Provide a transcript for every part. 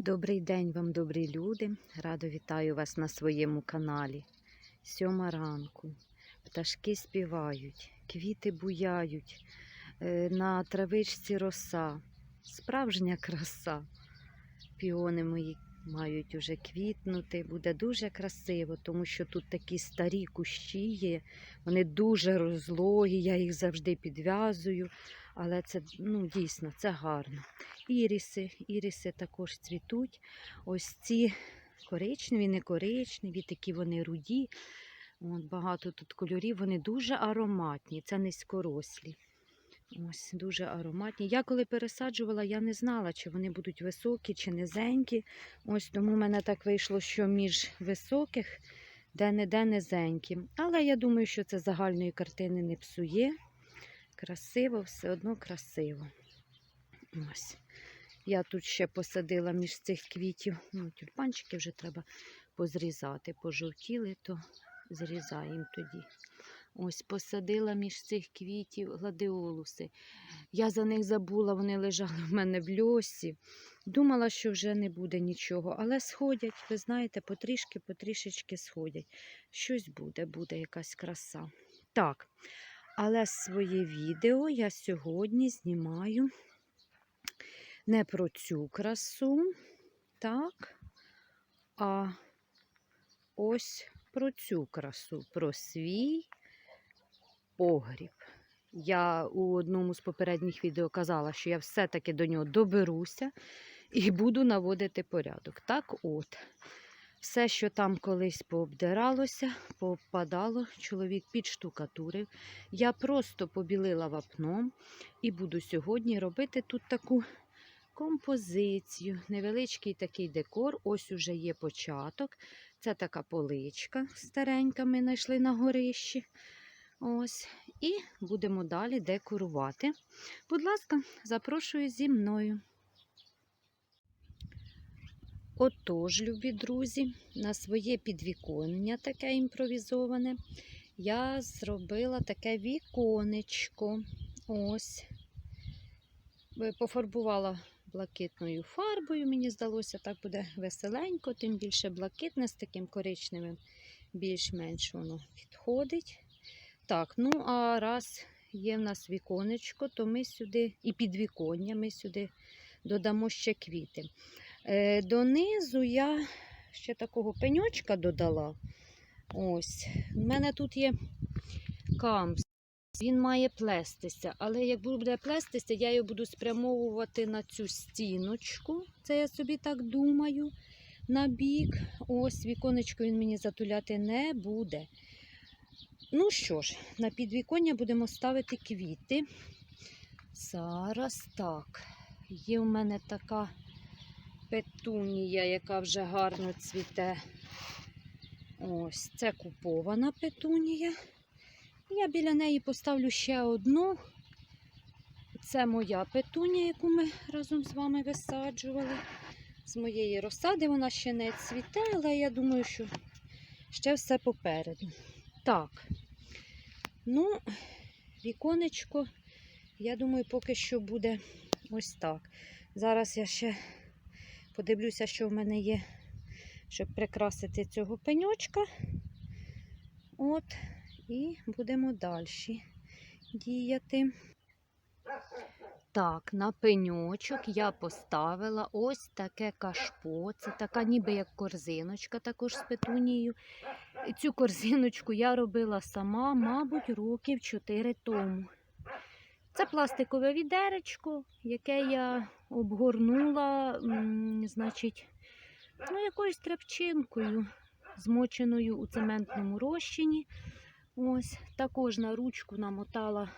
Добрий день вам, добрі люди. Радо вітаю вас на своєму каналі. Сьома ранку. Пташки співають, квіти буяють, е, на травичці роса. Справжня краса. Піони мої мають уже квітнути. Буде дуже красиво, тому що тут такі старі кущі є. Вони дуже розлогі, я їх завжди підв'язую. Але це ну, дійсно це гарно. Іріси, іріси також цвітуть. Ось ці коричневі, не коричневі, такі вони руді. От, багато тут кольорів, вони дуже ароматні, це низькорослі. Ось дуже ароматні. Я коли пересаджувала, я не знала, чи вони будуть високі, чи низенькі. Ось тому в мене так вийшло, що між високих де-не-де низенькі. Але я думаю, що це загальної картини не псує. Красиво, все одно красиво. Ось. Я тут ще посадила між цих квітів. Ну, тюльпанчики вже треба позрізати. Пожовтіли, то зрізаємо тоді. Ось посадила між цих квітів гладіолуси. Я за них забула, вони лежали в мене в льосі. Думала, що вже не буде нічого, але сходять, ви знаєте, потрішки, потрішечки сходять. Щось буде, буде якась краса. Так, але своє відео я сьогодні знімаю не про цю красу, так, а ось про цю красу, про свій погріб. Я у одному з попередніх відео казала, що я все-таки до нього доберуся і буду наводити порядок. Так от, все, що там колись пообдиралося, попадало, чоловік підштукатурив. Я просто побілила вапном і буду сьогодні робити тут таку композицію, невеличкий такий декор. Ось уже є початок. Це така поличка старенька, ми знайшли на горищі. Ось. І будемо далі декорувати. Будь ласка, запрошую зі мною. Отож, любі друзі, на своє підвіконня таке імпровізоване, я зробила таке віконечко. Ось. Е, Пофарбувала блакитною фарбою, мені здалося, так буде веселенько, тим більше блакитне з таким коричневим, більш-менш воно підходить. Так, ну а раз є в нас віконечко, то ми сюди, і підвіконня, ми сюди додамо ще квіти. Е, Донизу я ще такого пеньочка додала. Ось. У мене тут є камс. Він має плестися, але як буде плестися, я його буду спрямовувати на цю стіночку. Це я собі так думаю, на бік. Ось віконечко він мені затуляти не буде. Ну що ж, на підвіконня будемо ставити квіти. Зараз так. Є в мене така петунія, яка вже гарно цвіте. Ось, це купована петунія. Я біля неї поставлю ще одну. Це моя петунія, яку ми разом з вами висаджували. З моєї розсади вона ще не цвіте, але я думаю, що ще все попереду. Так, ну, віконечко, я думаю, поки що буде ось так. Зараз я ще подивлюся, що в мене є, щоб прикрасити цього пеньочка. От, і будемо далі діяти. Так, на пеньочок я поставила ось таке кашпо. Це така ніби як корзиночка, також з петунією. Цю корзиночку я робила сама, мабуть, років 4 тому. Це пластикове відеречко, яке я обгорнула, значить, ну, якоюсь тряпчинкою, змоченою у цементному розчині. Ось, також на ручку намотала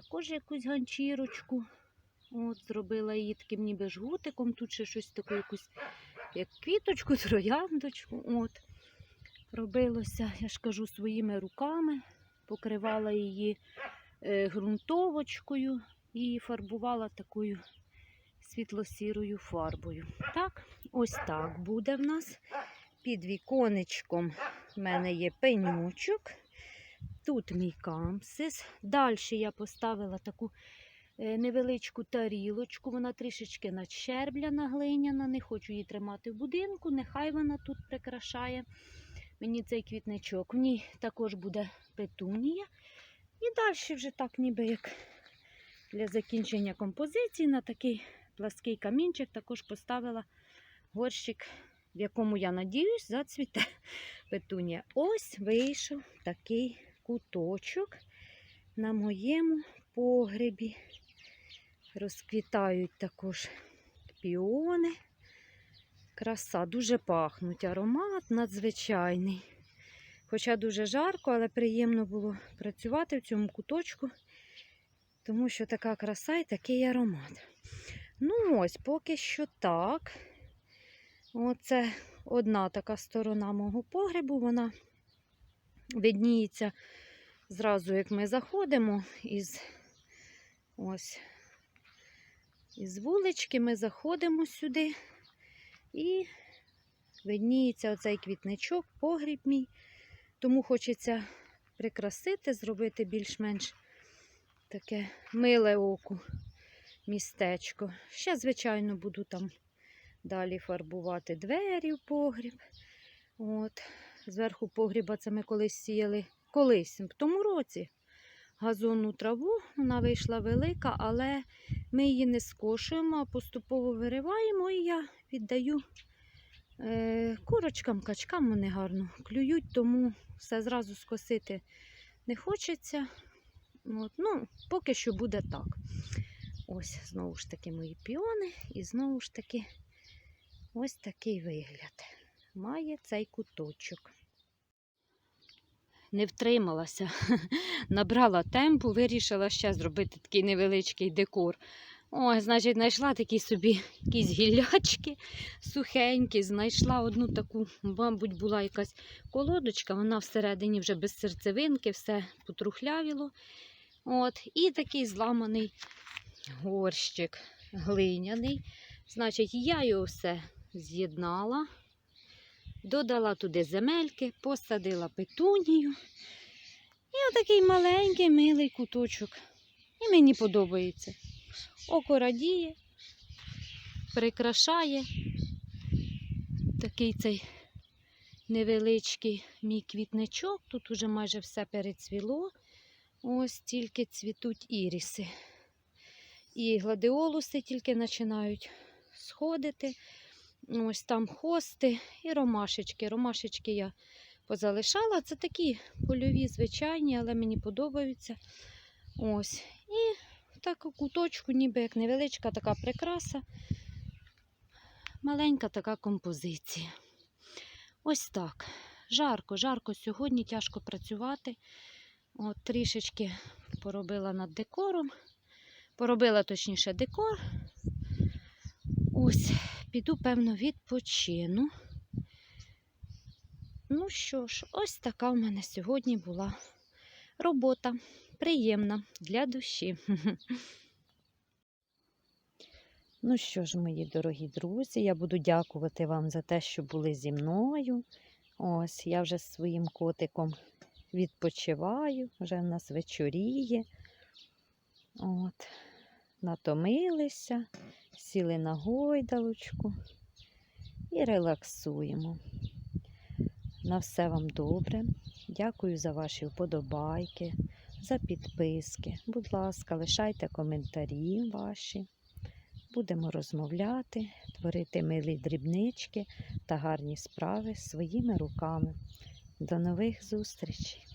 також якусь ганчірочку. От, зробила її таким ніби жгутиком. Тут ще щось таке, якусь як квіточку, трояндочку. От. Робилося, я ж кажу, своїми руками, покривала її е, ґрунтовочкою і фарбувала такою світло-сірою фарбою. Так, ось так буде в нас. Під віконечком в мене є пенючок. Тут мій камсис. Далі я поставила таку е, невеличку тарілочку. Вона трішечки надщербляна, глиняна. Не хочу її тримати в будинку. Нехай вона тут прикрашає мені цей квітничок. В ній також буде петунія. І далі вже так, ніби як для закінчення композиції на такий плаский камінчик також поставила горщик, в якому, я надіюсь, зацвіте петунія. Ось вийшов такий куточок на моєму погребі. Розквітають також піони. Краса, дуже пахнуть, аромат надзвичайний. Хоча дуже жарко, але приємно було працювати в цьому куточку, тому що така краса і такий аромат. Ну ось, поки що так. Оце одна така сторона мого погребу, вона видніється зразу, як ми заходимо із ось із вулички ми заходимо сюди і видніється оцей квітничок, погріб мій. Тому хочеться прикрасити, зробити більш-менш таке миле оку містечко. Ще, звичайно, буду там далі фарбувати двері в погріб. От. Зверху погріба це ми колись сіяли. Колись, в тому році газонну траву, вона вийшла велика, але ми її не скошуємо, а поступово вириваємо і я віддаю е, курочкам, качкам вони гарно клюють, тому все зразу скосити не хочеться. От, ну, поки що буде так. Ось знову ж таки мої піони, і знову ж таки ось такий вигляд. Має цей куточок. Не втрималася, набрала темпу, вирішила ще зробити такий невеличкий декор. Ой, значить, знайшла такі собі якісь гіллячки сухенькі, знайшла одну таку, мабуть, була якась колодочка, вона всередині вже без серцевинки, все потрухлявіло. От, і такий зламаний горщик глиняний. Значить, я його все з'єднала, додала туди земельки, посадила петунію. І отакий маленький милий куточок. І мені подобається. Око радіє, прикрашає такий цей невеличкий мій квітничок. Тут уже майже все перецвіло. Ось тільки цвітуть іріси. І гладіолуси тільки починають сходити. Ось там хости і ромашечки. Ромашечки я позалишала. Це такі польові, звичайні, але мені подобаються. Ось. І так у куточку, ніби як невеличка така прикраса. Маленька така композиція. Ось так. Жарко, жарко сьогодні, тяжко працювати. От трішечки поробила над декором. Поробила точніше декор. Ось, піду, певно, відпочину. Ну що ж, ось така в мене сьогодні була робота. Приємна для душі. Ну що ж, мої дорогі друзі, я буду дякувати вам за те, що були зі мною. Ось, я вже з своїм котиком відпочиваю, вже в нас вечоріє. От, натомилися, сіли на гойдалочку і релаксуємо. На все вам добре. Дякую за ваші вподобайки, за підписки. Будь ласка, лишайте коментарі ваші. Будемо розмовляти, творити милі дрібнички та гарні справи своїми руками. До нових зустрічей!